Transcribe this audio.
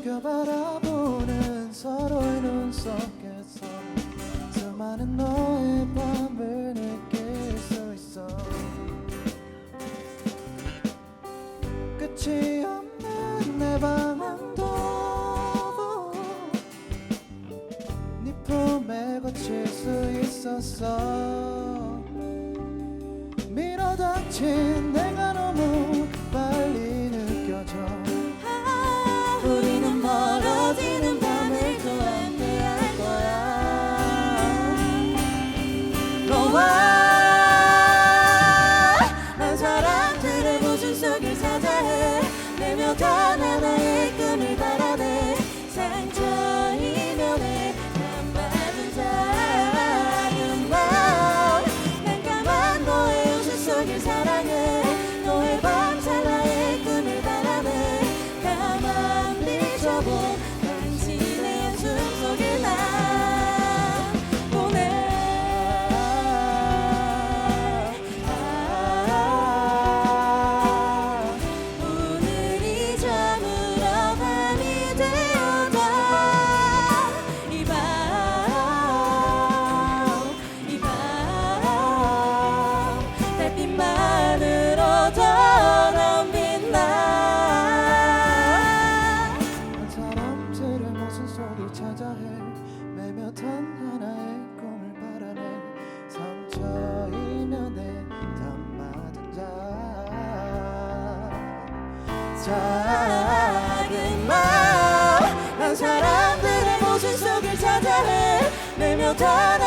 그저 바라보는 서로의 눈 속에서 수많은 너의 밤을 느낄 수 있어. 끝이 없는 내 방황도 네 품에 거칠 수 있었어. 밀어닥친 속을 찾아 헤매며 단 하나의 꿈을 바라네. 상처 이면에 담아둔 자. 작은 마음 난 사람들의 모습 속을 찾아 헤매며 단